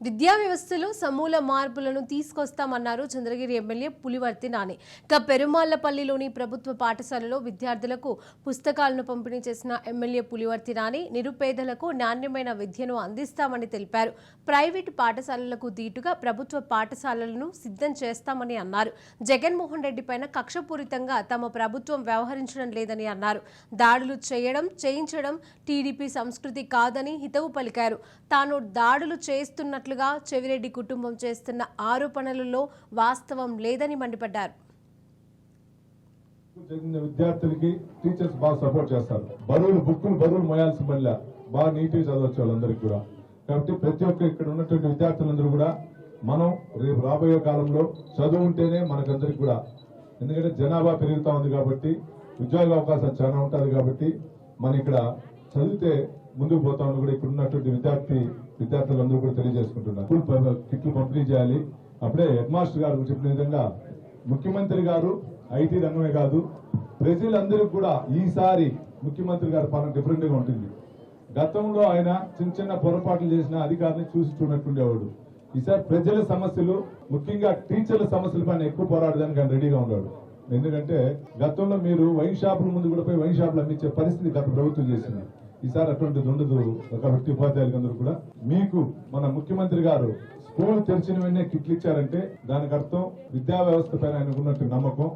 విద్యా వ్యవస్థలో సమూల మార్పులను తీసుకొస్తామన్నారు చంద్రగిరి ఎమ్మెల్యే పులివర్తి నాని. ఇక పెరుమాళ్ళపల్లిలోని ప్రభుత్వ పాఠశాలలో విద్యార్థులకు పుస్తకాలను పంపిణీ చేసిన ఎమ్మెల్యే పులివర్తి నాని నిరుపేదలకు నాణ్యమైన విద్యను అందిస్తామని తెలిపారు. ప్రైవేటు పాఠశాలలకు దీటుగా ప్రభుత్వ పాఠశాలలను సిద్ధం చేస్తామని అన్నారు. జగన్మోహన్ రెడ్డి పైన కక్షపూరితంగా తమ ప్రభుత్వం వ్యవహరించడం లేదని అన్నారు. దాడులు చేయడం చేయించడం టీడీపీ సంస్కృతి కాదని హితవు పలికారు. తాను దాడులు చేస్తున్నట్లుగా చెవిరెడ్డి కుటుంబం చేస్తున్న ఆరోపణలలో వాస్తవం లేదని మండిపడ్డారు. విద్యార్థులకి టీచర్స్ బాగా సపోర్ట్ చేస్తారు. బరువులు బుక్కులు బరువులు మోయాల్సిన పనిలే. బాగా నీట్గా చదవచ్చు వాళ్ళందరికీ కూడా. కాబట్టి ప్రతి ఒక్క ఇక్కడ ఉన్నటువంటి విద్యార్థులందరూ కూడా మనం రేపు రాబోయే కాలంలో చదువు ఉంటేనే మనకందరికి కూడా. ఎందుకంటే జనాభా పెరుగుతూ ఉంది కాబట్టి ఉద్యోగ అవకాశాలు చాలా ఉంటుంది కాబట్టి మన ఇక్కడ చదివితే ముందుకు పోతామని కూడా ఇక్కడ ఉన్నటువంటి విద్యార్థి విద్యార్థులందరూ కూడా తెలియజేసుకుంటున్నారు. స్కూల్ కిట్లు పంపిణీ చేయాలి. అప్పుడే హెడ్ మాస్టర్ గారు చెప్పిన విధంగా ముఖ్యమంత్రి గారు ఐటీ రంగమే కాదు ప్రజలందరికీ కూడా ఈసారి ముఖ్యమంత్రి గారి పాలన డిఫరెంట్గా ఉంటుంది. గతంలో ఆయన చిన్న చిన్న పొరపాట్లు చేసిన అధికారిని చూసి చూడనట్టుండేవాడు ఈసారి ప్రజల సమస్యలు ముఖ్యంగా టీచర్ల సమస్యల పైన ఎక్కువ పోరాడడానికి ఆయన రెడీగా ఉన్నాడు. ఎందుకంటే గతంలో మీరు వైన్ షాపుల ముందు కూడా పోయి వైన్ షాపులు అమ్మించే పరిస్థితి గత ప్రభుత్వం చేసింది. ఈసారి అటువంటిది ఉండదు. కాబట్టి ఉపాధ్యాయులందరూ కూడా. మీకు మన ముఖ్యమంత్రి గారు స్కూల్ తెరిచిన వెంటనే కిట్లు ఇచ్చారంటే దానికి అర్థం విద్యా వ్యవస్థ పైన ఆయనకున్నట్టు నమ్మకం.